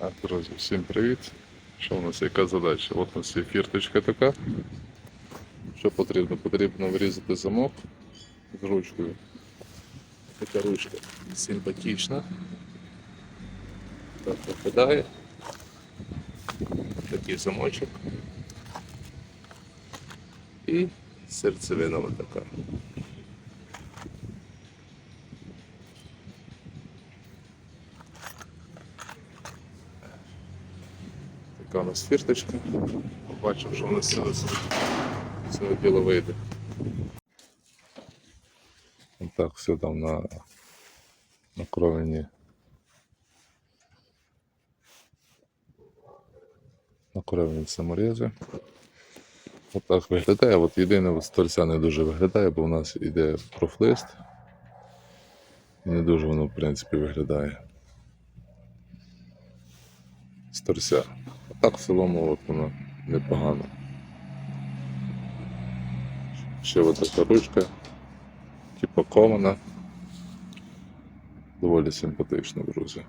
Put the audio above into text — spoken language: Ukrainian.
Друзі, всім привіт. Що у нас яка задача? От у нас є фірточка така. Що потрібно? Потрібно вирізати замок з ручкою. Така ручка симпатична. Так виглядає. Такий замочок. І серцевина така. Така у нас фірточка. Побачимо, що у нас цього діло вийде. Так, все там на накровені. Накровені саморези. Отак виглядає. От єдине, з торця не дуже виглядає, бо у нас йде профлист. І не дуже воно, в принципі, виглядає. З торця. Так в цілому от воно непогано. Ще ось така ручка, типу кована. Доволі симпатично, друзі.